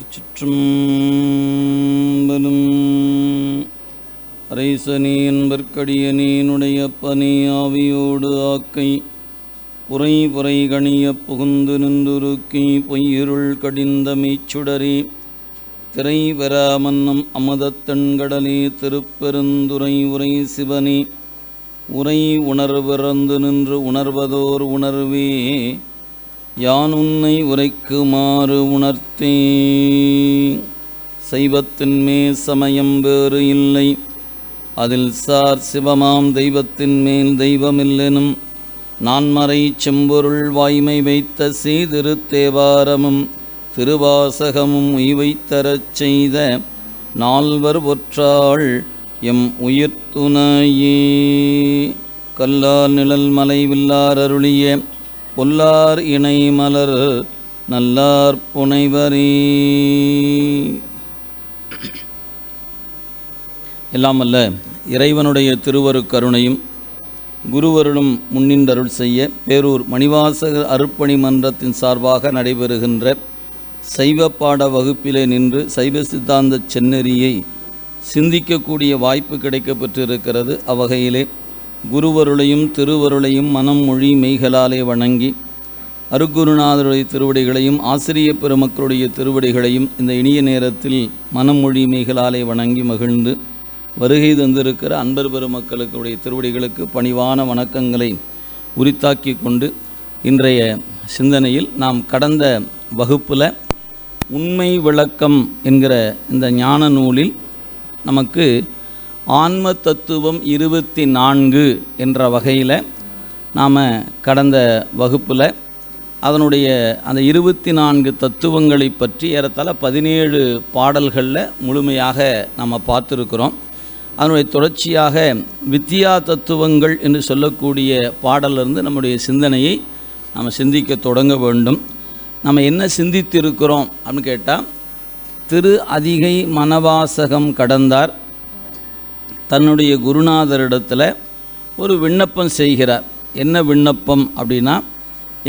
திருச்சிற்றம்பலம். அரைசனே என்பர்க்கடியனேனுடைய பனே ஆவியோடு ஆக்கை புரை புரை கணிய புகுந்து நின்றுருக்கி பொய்யிருள் கடிந்த மீச்சுடரே. திரை பெறாமன்னம் அமுதத்தண்கடலே திருப்பெருந்துரை உரை சிவனே. உரை உணர்விறந்து நின்று உணர்வதோர் உணர்வே. யான் உன்னை உரைக்குமாறு உணர்த்தே? சைவத்தின்மே சமயம் வேறு இல்லை. அதில் சார் சிவமாம் தெய்வத்தின் மேல் தெய்வமில்லெனும் நான்மறை செம்பொருள் வாய்மை வைத்த சீதிரு தேவாரமும் திருவாசகமும் உய்வைத்தரச் செய்த நால்வர் ஒற்றாள் எம் உயிர்த்துணையே. கல்லார் நிழல் மலை அருளிய பொல்லார் இணை மலர் நல்லார் எல்லாம் எல்லாமல்ல இறைவனுடைய திருவருக்கருணையும் குருவருளும் முன்னின்றருள் செய்ய பேரூர் மணிவாசகர் அருப்பணி மன்றத்தின் சார்பாக நடைபெறுகின்ற சைவ பாட வகுப்பிலே நின்று சைவ சித்தாந்த செந்நெறியை சிந்திக்கக்கூடிய வாய்ப்பு கிடைக்கப்பெற்றிருக்கிறது. அவ்வகையிலே குருவருளையும் திருவருளையும் மனம் மொழி மெய்களாலே வணங்கி அருக்குருநாதருடைய திருவடிகளையும் ஆசிரிய பெருமக்களுடைய திருவடிகளையும் இந்த இனிய நேரத்தில் மனம் மொழி மெய்களாலே வணங்கி மகிழ்ந்து வருகை தந்திருக்கிற அன்பர் பெருமக்களுடைய திருவடிகளுக்கு பணிவான வணக்கங்களை உரித்தாக்கி கொண்டு இன்றைய சிந்தனையில் நாம் கடந்த வகுப்பில் உண்மை விளக்கம் என்கிற இந்த ஞான நூலில் நமக்கு ஆன்ம தத்துவம் இருபத்தி நான்கு என்ற வகையில் நாம் கடந்த வகுப்பில் அதனுடைய அந்த இருபத்தி நான்கு தத்துவங்களை பற்றி ஏறத்தாழ பதினேழு பாடல்களில் முழுமையாக நம்ம பார்த்துருக்குறோம். அதனுடைய தொடர்ச்சியாக வித்தியா தத்துவங்கள் என்று சொல்லக்கூடிய பாடலிருந்து நம்முடைய சிந்தனையை நம்ம சிந்திக்க தொடங்க வேண்டும். நம்ம என்ன சிந்தித்திருக்கிறோம் அப்படின்னு கேட்டால் திரு அதிகை மனவாசகம் கடந்தார். தன்னுடைய குருநாதரிடத்தில் ஒரு விண்ணப்பம் செய்கிறார். என்ன விண்ணப்பம் அப்படின்னா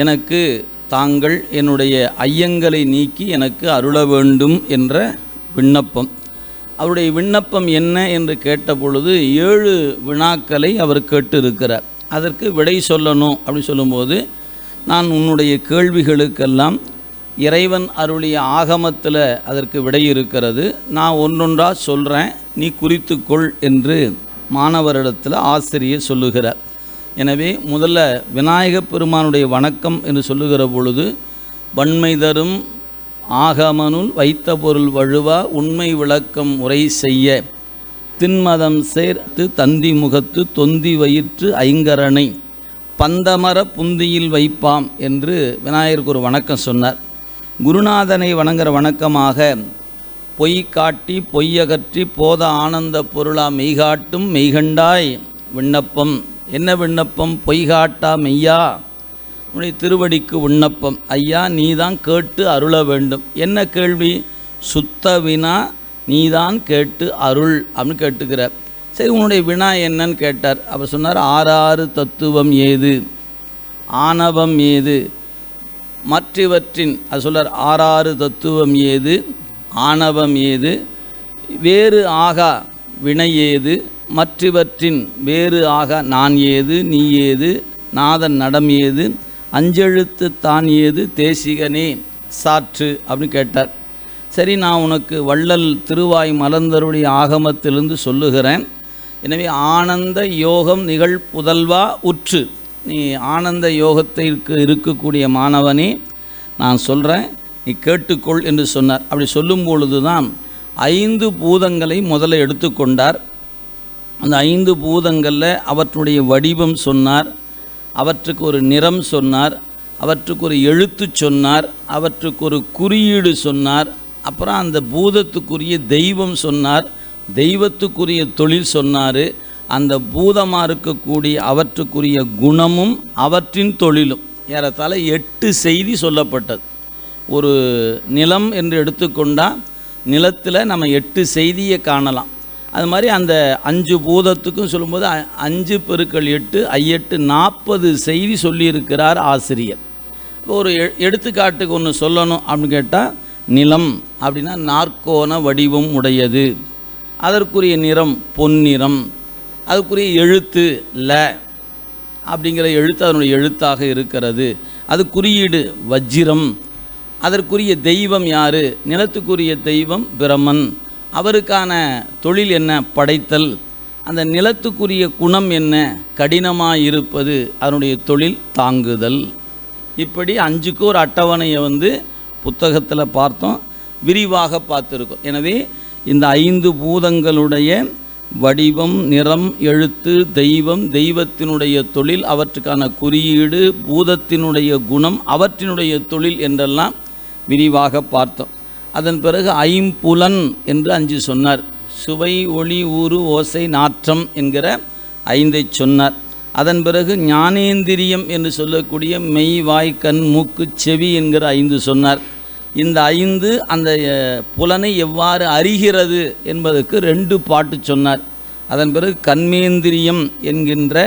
எனக்கு தாங்கள் என்னுடைய ஐயங்களை நீக்கி எனக்கு அருள வேண்டும் என்ற விண்ணப்பம். அவருடைய விண்ணப்பம் என்ன என்று கேட்டபொழுது ஏழு வினாக்களை அவர் கேட்டிருக்கிறார். அதற்கு விடை சொல்லணும் அப்படின்னு சொல்லும்போது நான் உன்னுடைய கேள்விகளுக்கெல்லாம் இறைவன் அருளிய ஆகமத்தில் அதற்கு விடை இருக்கிறது. நான் ஒன்றொன்றாக சொல்கிறேன் நீ குறித்துக்கொள் என்று மாணவரிடத்தில் ஆசிரியர் சொல்லுகிறார். எனவே முதல்ல விநாயகப் பெருமானுடைய வணக்கம் என்று சொல்லுகிற பொழுது வன்மை தரும் ஆகமனுள் வைத்த பொருள் வழுவா உண்மை விளக்கம் உரை செய்ய. தின்மதம் சேர்த்து தந்தி முகத்து தொந்தி வயிற்று ஐங்கரனை. பந்தமர புந்தியில் வைப்பாம் என்று விநாயகருக்கு ஒரு வணக்கம் சொன்னார். குருநாதனை வணங்குற வணக்கமாக பொய் காட்டி பொய்யகற்றி போத ஆனந்த பொருளா மெய்காட்டும் மெய்கண்டாய் விண்ணப்பம். என்ன விண்ணப்பம்? பொய்காட்டா மெய்யா? உன்னுடைய திருவடிக்கு விண்ணப்பம். ஐயா நீதான் கேட்டு அருள வேண்டும். என்ன கேள்வி? சுத்த வினா நீதான் கேட்டு அருள் அப்படின்னு கேட்டுக்கிறார். சரி உன்னுடைய வினா என்னன்னு கேட்டார். அவர் சொன்னார் ஆறாறு தத்துவம் ஏது? ஆணவம் ஏது? மற்றவற்றின் அது சொல்கிறார் ஆறாறு தத்துவம் ஏது? ஆணவம் ஏது? வேறு ஆகா வினை ஏது? மற்றவற்றின் வேறு ஆக நான் ஏது? நீ ஏது? நாதன் நடம் ஏது? அஞ்செழுத்து தான் ஏது? தேசிகனே சாற்று அப்படின்னு கேட்டார். சரி நான் உனக்கு வள்ளல் திருவாய் மலர்ந்தருடைய ஆகமத்திலிருந்து சொல்லுகிறேன். எனவே ஆனந்த யோகம் நிகழ் புதல்வா உற்று. நீ ஆனந்த யோகத்திற்கு இருக்கக்கூடிய மாணவனே நான் சொல்கிறேன் நீ கேட்டுக்கொள் என்று சொன்னார். அப்படி சொல்லும் பொழுது தான் ஐந்து பூதங்களை முதல்ல எடுத்துக்கொண்டார். அந்த ஐந்து பூதங்களில் அவற்றுடைய வடிவம் சொன்னார் அவற்றுக்கு ஒரு நிறம் சொன்னார் அவற்றுக்கு ஒரு எழுத்து சொன்னார் அவற்றுக்கு ஒரு குறியீடு சொன்னார் அப்புறம் அந்த பூதத்துக்குரிய தெய்வம் சொன்னார் தெய்வத்துக்குரிய தொழில் சொன்னார் அந்த பூதமாக இருக்கக்கூடிய அவற்றுக்குரிய குணமும் அவற்றின் தொழிலும். ஏறத்தாழ எட்டு செய்தி சொல்லப்பட்டது. ஒரு நிலம் என்று எடுத்துக்கொண்டால் நிலத்தில் நம்ம எட்டு செய்தியை காணலாம். அது மாதிரி அந்த அஞ்சு பூதத்துக்கும் சொல்லும்போது அ- அஞ்சு பெருக்கள் எட்டு ஐயெட்டு நாற்பது செய்தி சொல்லியிருக்கிறார் ஆசிரியர். இப்போ ஒரு எ- எடுத்துக்காட்டுக்கு ஒன்று சொல்லணும் அப்படின்னு கேட்டால் நிலம் அப்படின்னா நாற்கோண வடிவம் உடையது. அதற்குரிய நிறம் பொன்னிறம் அதுக்குரிய எழுத்து ல அப்படிங்கிற எழுத்து அதனுடைய எழுத்தாக இருக்கிறது. அது குறியீடு வஜ்ஜிரம் அதற்குரிய தெய்வம் யார்? நிலத்துக்குரிய தெய்வம் பிரமன் அவருக்கான தொழில் என்ன? படைத்தல். அந்த நிலத்துக்குரிய குணம் என்ன? கடினமாக இருப்பது அதனுடைய தொழில் தாங்குதல். இப்படி அஞ்சுக்கு ஒரு அட்டவணையை வந்து புத்தகத்தில் பார்த்தோம். விரிவாக பார்த்துருக்கோம். எனவே இந்த ஐந்து பூதங்களுடைய வடிவம் நிறம் எழுத்து தெய்வம் தெய்வத்தினுடைய தொழில் அவற்றுக்கான குறியீடு பூதத்தினுடைய குணம் அவற்றினுடைய தொழில் என்றெல்லாம் விரிவாக பார்த்தோம். அதன் பிறகு ஐம்புலன் என்று அஞ்சு சொன்னார். சுவை ஒளி ஊறு ஓசை நாற்றம் என்கிற ஐந்தை சொன்னார். அதன் பிறகு ஞானேந்திரியம் என்று சொல்லக்கூடிய மெய் வாய் கண் மூக்கு செவி என்கிற ஐந்து சொன்னார். இந்த ஐந்து அந்த புலனை எவ்வாறு அறிகிறது என்பதற்கு ரெண்டு பாட்டு சொன்னார். அதன் பிறகு கண்மேந்திரியம் என்கின்ற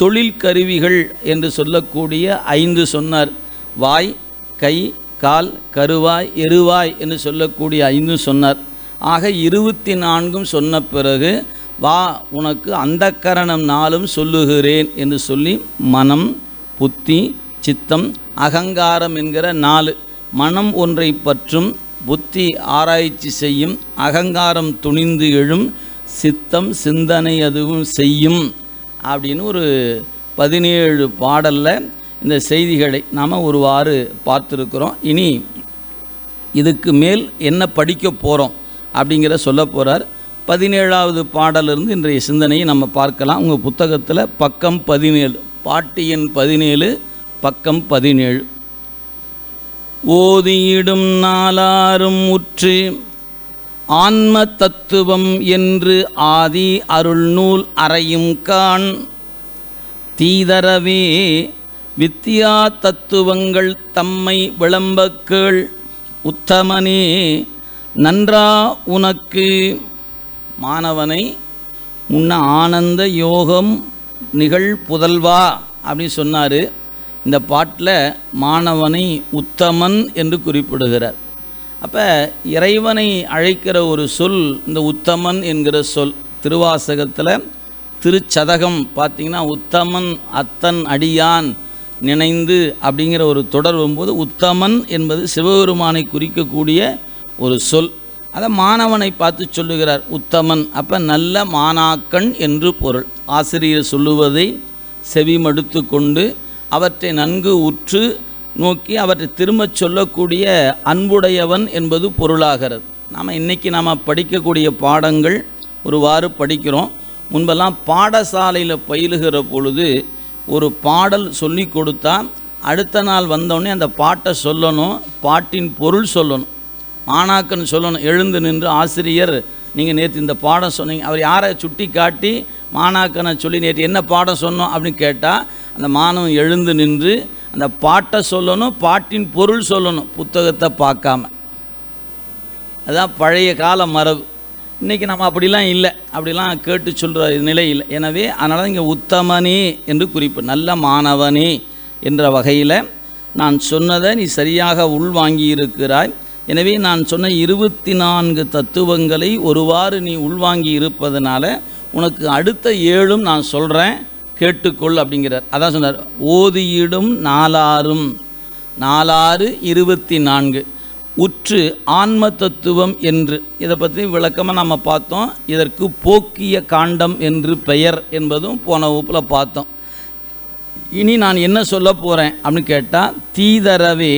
தொழில் கருவிகள் என்று சொல்லக்கூடிய ஐந்து சொன்னார். வாய் கை கால் கருவாய் எருவாய் என்று சொல்லக்கூடிய ஐந்தும் சொன்னார். ஆக இருபத்தி நான்கும் சொன்ன பிறகு வா உனக்கு அந்த கரணம் நாளும் சொல்லுகிறேன் என்று சொல்லி மனம் புத்தி சித்தம் அகங்காரம் என்கிற நாலு மனம் ஒன்றை பற்றும் புத்தி ஆராய்ச்சி செய்யும் அகங்காரம் துணிந்து எழும் சித்தம் சிந்தனை அதுவும் செய்யும் அப்படின்னு ஒரு பதினேழு பாடலில் இந்த செய்திகளை நாம் ஒருவாறு பார்த்துருக்குறோம். இனி இதுக்கு மேல் என்ன படிக்க போகிறோம் அப்படிங்கிற சொல்ல போகிறார் பதினேழாவது பாடலிருந்து இன்றைய சிந்தனையை நம்ம பார்க்கலாம். உங்கள் புத்தகத்தில் பக்கம் பதினேழு பாட்டியின் பதினேழு பக்கம் பதினேழு. ஓதியிடும் நாளாரும் உற்று ஆன்ம தத்துவம் என்று ஆதி அருள்நூல் அறையும் கான் தீதரவே வித்தியா தத்துவங்கள் தம்மை விளம்பக்கள் உத்தமனே நன்றா உனக்கு. மாணவனை முன்ன ஆனந்த யோகம் நிகழ் புதல்வா அப்படின்னு சொன்னார். இந்த பாட்டில் மாணவனை உத்தமன் என்று குறிப்பிடுகிறார். அப்போ இறைவனை அழைக்கிற ஒரு சொல் இந்த உத்தமன் என்கிற சொல் திருவாசகத்தில் திருச்சதகம் பார்த்தீங்கன்னா உத்தமன் அத்தன் அடியான் நினைந்து அப்படிங்கிற ஒரு தொடர் வரும்போது உத்தமன் என்பது சிவபெருமானை குறிக்கக்கூடிய ஒரு சொல். அதை மாணவனை பார்த்து சொல்லுகிறார் உத்தமன். அப்போ நல்ல மாணாக்கன் என்று பொருள். ஆசிரியர் சொல்லுவதை செவிமடுத்து கொண்டு அவற்றை நன்கு உற்று நோக்கி அவற்றை திரும்பச் சொல்லக்கூடிய அன்புடையவன் என்பது பொருளாகிறது. நாம் இன்றைக்கி நாம் படிக்கக்கூடிய பாடங்கள் ஒருவாறு படிக்கிறோம். முன்பெல்லாம் பாடசாலையில் பயிலுகிற பொழுது ஒரு பாடல் சொல்லி கொடுத்தா அடுத்த நாள் வந்தோடனே அந்த பாட்டை சொல்லணும் பாட்டின் பொருள் சொல்லணும் மாணாக்கன் சொல்லணும் எழுந்து நின்று ஆசிரியர் நீங்கள் நேற்று இந்த பாடம் சொன்னீங்க அவர் யாரை சுட்டி காட்டி மாணாக்கனை சொல்லி நேற்று என்ன பாடம் சொன்னோம் அப்படின்னு கேட்டால் அந்த மாணவன் எழுந்து நின்று அந்த பாட்டை சொல்லணும் பாட்டின் பொருள் சொல்லணும் புத்தகத்தை பார்க்காம. அதுதான் பழைய கால மரபு. இன்றைக்கி நம்ம அப்படிலாம் இல்லை. அப்படிலாம் கேட்டு சொல்கிற நிலை இல்லை. எனவே அதனால் தான் இங்கே உத்தமனே என்று குறிப்பு நல்ல மாணவனே என்ற வகையில் நான் சொன்னதை நீ சரியாக உள்வாங்கி இருக்கிறாய் எனவே நான் சொன்ன இருபத்தி நான்கு தத்துவங்களை ஒருவாறு நீ உள்வாங்கி இருப்பதனால உனக்கு அடுத்த ஏழும் நான் சொல்கிறேன் கேட்டுக்கொள் அப்படிங்கிறார். அதான் சொன்னார் ஓதியிடும் நாலாறும். நாலாறு இருபத்தி நான்கு. உற்று ஆன்ம தத்துவம் என்று. இதை பற்றி விளக்கமாக நம்ம பார்த்தோம். இதற்கு போக்கிய காண்டம் என்று பெயர் என்பதும் போன வகுப்பில் பார்த்தோம். இனி நான் என்ன சொல்ல போகிறேன் அப்படின்னு கேட்டால் தீதரவே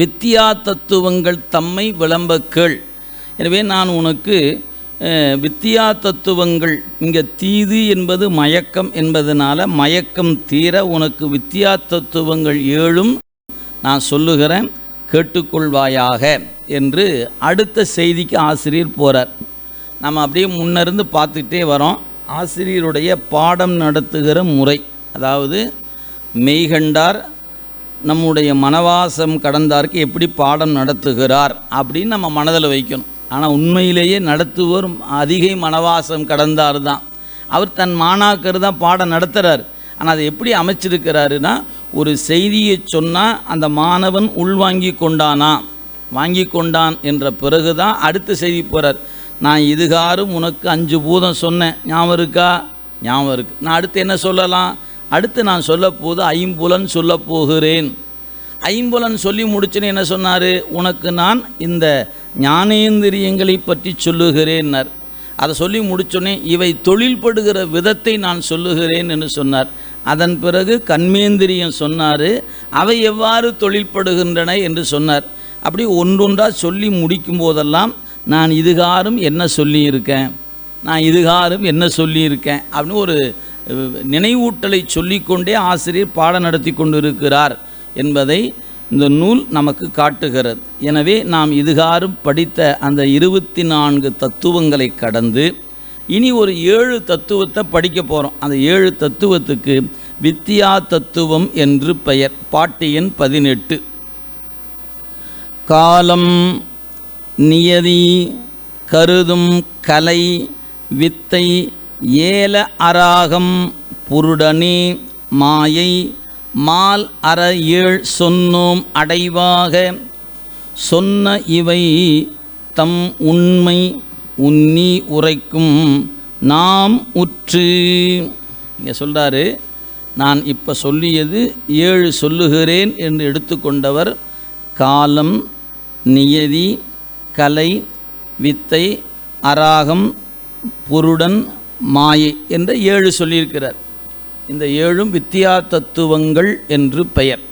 வித்தியா தத்துவங்கள் தம்மை விளம்ப கேள். எனவே நான் உனக்கு வித்தியா தத்துவங்கள் இங்கே தீது என்பது மயக்கம் என்பதனால மயக்கம் தீர உனக்கு வித்தியா தத்துவங்கள் ஏழும் நான் சொல்லுகிறேன். கேட்டுக்கொள்வாயாக என்று அடுத்த செய்திக்கு ஆசிரியர் போகிறார் நம்ம அப்படியே முன்னிருந்து பார்த்துக்கிட்டே வரோம். ஆசிரியருடைய பாடம் நடத்துகிற முறை அதாவது மெய்கண்டார் நம்முடைய மனவாசம் கடந்தாருக்கு எப்படி பாடம் நடத்துகிறார் அப்படின்னு நம்ம மனதில் வைக்கணும். ஆனால் உண்மையிலேயே நடத்துவோர் அதிகை மனவாசம் கடந்தார் தான் அவர் தன் மாணாக்கர் தான் பாடம் நடத்துகிறார் ஆனால் அதை எப்படி அமைச்சிருக்கிறாருன்னா ஒரு செய்தியை சொன்னால் அந்த மாணவன் உள்வாங்கி கொண்டானா? வாங்கி கொண்டான் என்ற பிறகு தான் அடுத்த செய்தி போகிறார் நான் இதுகாரும் உனக்கு அஞ்சு பூதம் சொன்னேன். ஞாபகம் இருக்கா? ஞாபகம் இருக்கு. நான் அடுத்து என்ன சொல்லலாம்? அடுத்து நான் சொல்லப்போது ஐம்புலன் சொல்ல போகிறேன். ஐம்புலன் சொல்லி முடிச்சுன்னு என்ன சொன்னார்? உனக்கு நான் இந்த ஞானேந்திரியங்களை பற்றி சொல்லுகிறேன்னார். அதை சொல்லி முடிச்சோன்னே இவை தொழில்படுகிற விதத்தை நான் சொல்லுகிறேன் என்று சொன்னார். அதன் பிறகு கண்மேந்திரியம் சொன்னார் அவை எவ்வாறு தொழில்படுகின்றன என்று சொன்னார். அப்படி ஒன்றொன்றாக சொல்லி முடிக்கும் போதெல்லாம் நான் இதுகாரும் என்ன சொல்லியிருக்கேன் நான் இதுகாரும் என்ன சொல்லியிருக்கேன் அப்படின்னு ஒரு நினைவூட்டலை சொல்லிக்கொண்டே ஆசிரியர் பாடம் நடத்தி கொண்டிருக்கிறார் என்பதை இந்த நூல் நமக்கு காட்டுகிறது. எனவே நாம் இதுகாரும் படித்த அந்த இருபத்தி நான்கு தத்துவங்களை கடந்து இனி ஒரு ஏழு தத்துவத்தை படிக்க போகிறோம் அந்த ஏழு தத்துவத்துக்கு வித்தியா தத்துவம் என்று பெயர். பாட்டு எண் பதினெட்டு. காலம் நியதி கருதும் கலை வித்தை ஏல அராகம் புருடனே மாயை மால் அற ஏழ் சொன்னோம் அடைவாக சொன்ன இவை தம் உண்மை உன்னி உரைக்கும் நாம் உற்று. இங்கே சொல்கிறாரு நான் இப்போ சொல்லியது ஏழு சொல்லுகிறேன் என்று எடுத்துக்கொண்டவர் காலம் நியதி கலை வித்தை அராகம் புருடன் மாயை என்ற ஏழு சொல்லியிருக்கிறார். இந்த ஏழும் வித்தியா தத்துவங்கள் என்று பெயர்.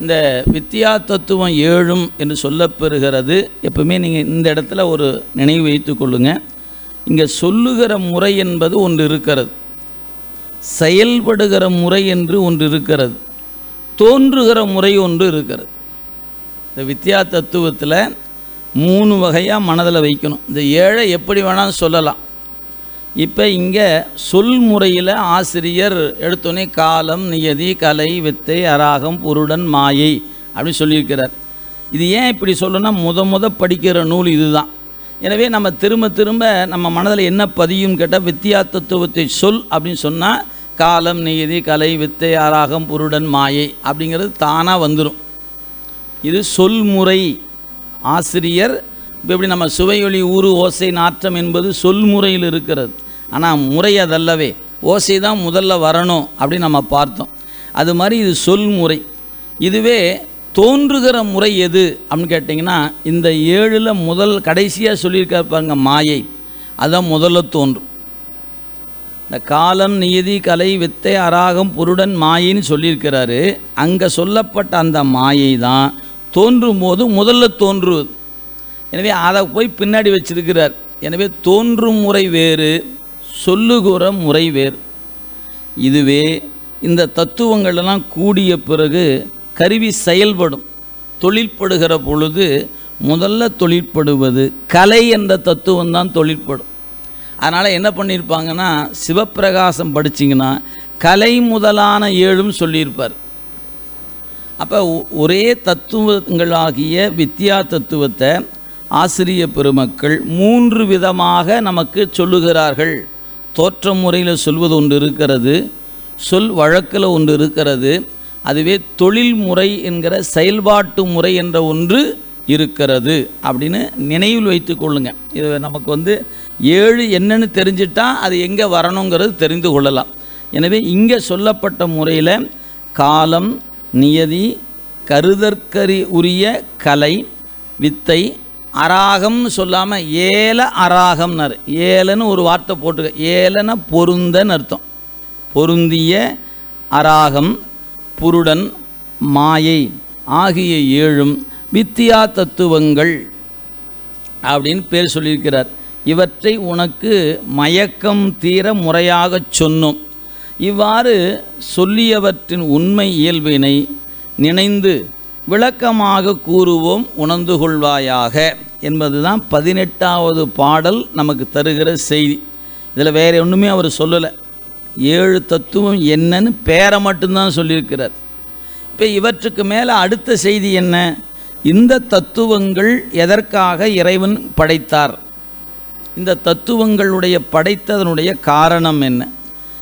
இந்த வித்தியா தத்துவம் ஏழும் என்று சொல்லப்பெறுகிறது. எப்பவுமே நீங்கள் இந்த இடத்துல ஒரு நினைவு வைத்து கொள்ளுங்கள் இங்கே சொல்லுகிற முறை என்பது ஒன்று இருக்கிறது. செயல்படுகிற முறை என்று ஒன்று இருக்கிறது. தோன்றுகிற முறை ஒன்று இருக்கிறது. இந்த வித்தியா தத்துவத்தில் மூணு வகையாக மனதில் வைக்கணும். இந்த ஏழை எப்படி வேணாலும் சொல்லலாம். இப்போ இங்கே சொல் முறையில் ஆசிரியர் எடுத்தோன்னே காலம் நியதி கலை வித்தை அராகம் புருடன் மாயை அப்படின்னு சொல்லியிருக்கிறார். இது ஏன் இப்படி சொல்லணும்னா முத முத படிக்கிற நூல் இதுதான். எனவே நம்ம திரும்ப திரும்ப நம்ம மனதில் என்ன பதியும் கேட்டால் வித்தியா தத்துவத்தை சொல் அப்படின்னு சொன்னால் காலம் நியதி கலை வித்தை அராகம் புருடன் மாயை அப்படிங்கிறது தானாக வந்துடும் இது சொல்முறை ஆசிரியர். இப்போ எப்படி நம்ம சுவையொலி ஊறு ஓசை நாற்றம் என்பது சொல்முறையில் இருக்கிறது. ஆனால் முறை அதல்லவே ஓசை தான் முதல்ல வரணும் அப்படின்னு நம்ம பார்த்தோம். அது மாதிரி இது சொல்முறை இதுவே தோன்றுகிற முறை எது அப்படின்னு கேட்டிங்கன்னா இந்த ஏழில் முதல் கடைசியாக சொல்லியிருக்காரு பாருங்க மாயை. அதான் முதல்ல தோன்றும். இந்த காலம் நியதி கலை வித்தை அராகம் புருடன் மாயின்னு சொல்லியிருக்கிறாரு. அங்கே சொல்லப்பட்ட அந்த மாயை தான் தோன்றும் போது முதல்ல தோன்றுவது. எனவே அதை போய் பின்னாடி வச்சிருக்கிறார். எனவே தோன்றும் முறை வேறு. சொல்லுகிற முறை வேறு இதுவே இந்த தத்துவங்களெல்லாம் கூடிய பிறகு கருவி செயல்படும். தொழிற்படுகிற பொழுது முதல்ல தொழிற்படுவது கலை என்ற தத்துவம் தான் தொழிற்படும் அதனால் என்ன பண்ணியிருப்பாங்கன்னா சிவப்பிரகாசம் படிச்சிங்கன்னா கலை முதலான ஏழும் சொல்லியிருப்பார். அப்போ ஒரே தத்துவங்களாகிய வித்யா தத்துவத்தை ஆசிரிய பெருமக்கள் மூன்று விதமாக நமக்கு சொல்லுகிறார்கள். தோற்ற முறையில் சொல்வது ஒன்று இருக்கிறது சொல் வழக்கில் ஒன்று இருக்கிறது அதுவே தொழில் முறை என்கிற செயல்பாட்டு முறை என்ற ஒன்று இருக்கிறது அப்படின்னு நினைவில் வைத்து கொள்ளுங்கள் இது நமக்கு வந்து ஏழு என்னன்னு தெரிஞ்சிட்டால் அது எங்கே வரணுங்கிறது தெரிந்து கொள்ளலாம். எனவே இங்கே சொல்லப்பட்ட முறையில் காலம் நியதி கருதற்கரி உரிய கலை வித்தை அராகம்னு சொல்லாமல் ஏல அராகம்னாரு. ஏலன்னு ஒரு வார்த்தை போட்டுக்க ஏலன பொருந்தன்னு அர்த்தம். பொருந்திய அராகம் புருடன் மாயை ஆகிய ஏழும் வித்தியா தத்துவங்கள் அப்படின்னு பேர் சொல்லியிருக்கிறார். இவற்றை உனக்கு மயக்கம் தீர முறையாகச் சொன்னோம். இவ்வாறு சொல்லியவற்றின் உண்மை இயல்பினை நினைந்து விளக்கமாக கூறுவோம் உணர்ந்து கொள்வாயாக என்பதுதான் பதினெட்டாவது பாடல் நமக்கு தருகிற செய்தி. இதில் வேறு ஒன்றுமே அவர் சொல்லலை. ஏழு தத்துவம் என்னன்னு பேரை மட்டும்தான் சொல்லியிருக்கிறார். இப்போ இவற்றுக்கு மேலே அடுத்த செய்தி என்ன? இந்த தத்துவங்கள் எதற்காக இறைவன் படைத்தார்? இந்த தத்துவங்களுடைய படைத்ததனுடைய காரணம் என்ன?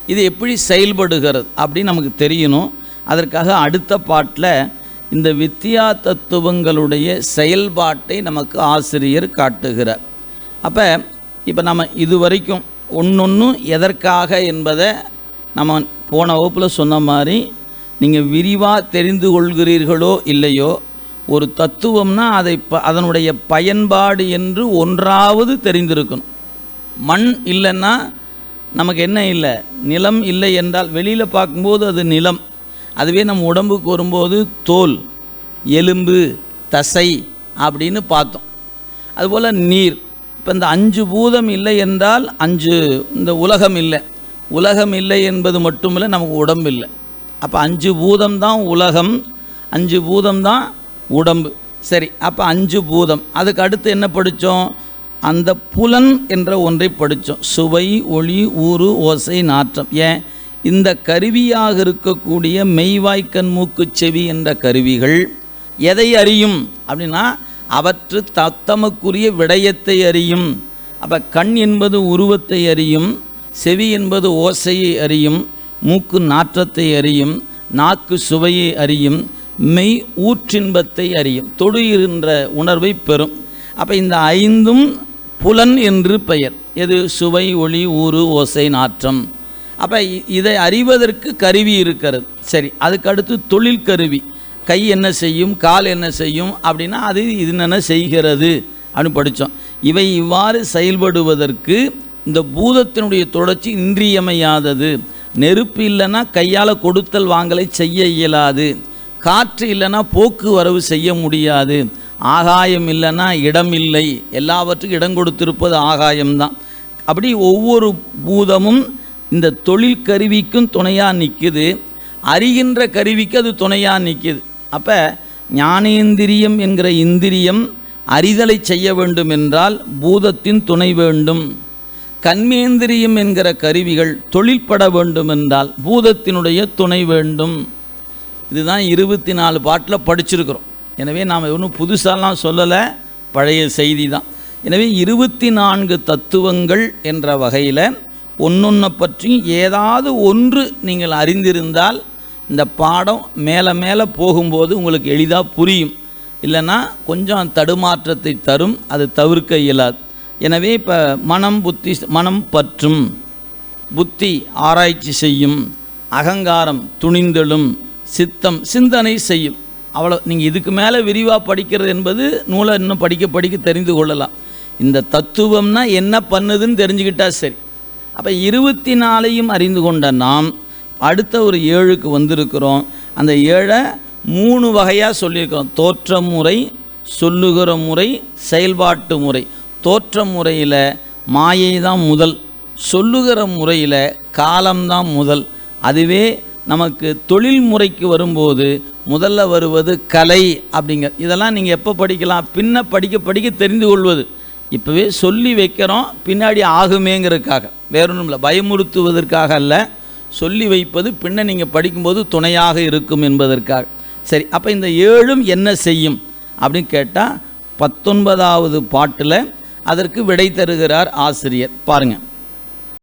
இது எப்படி செயல்படுகிறது அப்படின்னு நமக்கு தெரியணும். அதற்காக அடுத்த பாட்டில் இந்த வித்தியா தத்துவங்களுடைய செயல்பாட்டை நமக்கு ஆசிரியர் காட்டுகிறார். அப்போ இப்போ நம்ம இது வரைக்கும் ஒன்றொன்றும் எதற்காக என்பதை நம்ம போன வகுப்பில் சொன்ன மாதிரி நீங்கள் விரிவாக தெரிந்து கொள்கிறீர்களோ இல்லையோ ஒரு தத்துவம்னா அதை ப அதனுடைய பயன்பாடு என்று ஒன்றாவது தெரிந்திருக்கணும். மண் இல்லைன்னா நமக்கு என்ன இல்லை? நிலம் இல்லை என்றால் வெளியில் பார்க்கும்போது அது நிலம். அதுவே நம்ம உடம்புக்கு வரும்போது தோல் எலும்பு தசை அப்படின்னு பார்த்தோம். அதுபோல் நீர். இப்போ இந்த அஞ்சு பூதம் இல்லை என்றால் அஞ்சு இந்த உலகம் இல்லை. உலகம் இல்லை என்பது மட்டுமில்லை நமக்கு உடம்பு இல்லை. அப்போ அஞ்சு பூதம் தான் உலகம் அஞ்சு பூதம் தான் உடம்பு. சரி அப்போ அஞ்சு பூதம். அதுக்கு அடுத்து என்ன படித்தோம்? அந்த புலன் என்ற ஒன்றை படித்தோம். சுவை ஒளி ஊறு ஓசை நாற்றம். ஏன்? இந்த கருவியாக இருக்கக்கூடிய மெய்வாய்க்கண் மூக்கு செவி என்ற கருவிகள் எதை அறியும் அப்படின்னா அவற்று தத்தமக்குரிய விடயத்தை அறியும். அப்போ கண் என்பது உருவத்தை அறியும் செவி என்பது ஓசையை அறியும் மூக்கு நாற்றத்தை அறியும் நாக்கு சுவையை அறியும் மெய் ஊற்றின்பத்தை அறியும். தொடுகின்ற உணர்வை பெறும். அப்போ இந்த ஐந்தும் புலன் என்று பெயர். எது? சுவை ஒளி ஊறு ஓசை நாற்றம். அப்போ இதை அறிவதற்கு கருவி இருக்கிறது. சரி அதுக்கடுத்து தொழில் கருவி. கை என்ன செய்யும் கால் என்ன செய்யும் அப்படின்னா அது இது என்னென்ன செய்கிறது அப்படின்னு படித்தோம் இவை இவ்வாறு செயல்படுவதற்கு இந்த பூதத்தினுடைய தொடர்ச்சி இன்றியமையாதது. நெருப்பு இல்லைன்னா கையால் கொடுத்தல் வாங்கலை செய்ய இயலாது. காற்று இல்லைன்னா போக்குவரவு செய்ய முடியாது. ஆகாயம் இல்லைன்னா இடம் இல்லை. எல்லாவற்றுக்கும் இடம் கொடுத்திருப்பது ஆகாயம்தான். அப்படி ஒவ்வொரு பூதமும் இந்த தொழில் கருவிக்கும் துணையாக நிற்குது அறிகின்ற கருவிக்கு அது துணையாக நிற்குது அப்போ ஞானேந்திரியம் என்கிற இந்திரியம் அறிதலை செய்ய வேண்டும் என்றால் பூதத்தின் துணை வேண்டும். கண்மேந்திரியம் என்கிற கருவிகள் தொழில்பட வேண்டும் என்றால் பூதத்தினுடைய துணை வேண்டும். இதுதான் இருபத்தி நாலு பாட்டில் படிச்சிருக்கிறோம். எனவே நாம் ஒன்றும் புதுசாலாம் சொல்லலை பழைய செய்தி தான். எனவே இருபத்தி நான்கு தத்துவங்கள் என்ற வகையில் ஒன்றொன்றை பற்றி ஏதாவது ஒன்று நீங்கள் அறிந்திருந்தால் இந்த பாடம் மேலே மேலே போகும்போது உங்களுக்கு எளிதாக புரியும். இல்லைன்னா கொஞ்சம் தடுமாற்றத்தை தரும் அது தவிர்க்க இயலாது. எனவே இப்போ மனம் புத்தி மனம் பற்றும். புத்தி ஆராய்ச்சி செய்யும். அகங்காரம் துணிந்தெழும் சித்தம் சிந்தனை செய்யும். அவ்வளோ நீங்கள் இதுக்கு மேலே விரிவாக படிக்கிறது என்பது நூலை இன்னும் படிக்க படிக்க தெரிந்து கொள்ளலாம். இந்த தத்துவம்னா என்ன பண்ணுதுன்னு தெரிஞ்சுக்கிட்டால் சரி. அப்போ இருபத்தி நாலையும் அறிந்து கொண்ட நாம் அடுத்த ஒரு ஏழுக்கு வந்திருக்கிறோம். அந்த ஏழை மூணு வகையாக சொல்லியிருக்கிறோம் தோற்ற முறை சொல்லுகிற முறை செயல்பாட்டு முறை. தோற்ற முறையில் மாயை தான் முதல் சொல்லுகிற முறையில் காலம்தான் முதல். அதுவே நமக்கு தொழில் முறைக்கு வரும்போது முதல்ல வருவது கலை அப்படிங்கிற இதெல்லாம் நீங்கள் எப்போ படிக்கலாம்? பின்ன படிக்க படிக்க தெரிந்து கொள்வது. இப்போவே சொல்லி வைக்கிறோம் பின்னாடி ஆகுமேங்கிறதுக்காக. வேறொன்றும் இல்லை பயமுறுத்துவதற்காக அல்ல. சொல்லி வைப்பது பின்ன நீங்கள் படிக்கும்போது துணையாக இருக்கும் என்பதற்காக. சரி அப்போ இந்த ஏழும் என்ன செய்யும்? அப்படின்னு கேட்டால் பத்தொன்பதாவது பாட்டில் அதற்கு விடை தருகிறார் ஆசிரியர். பாருங்கள்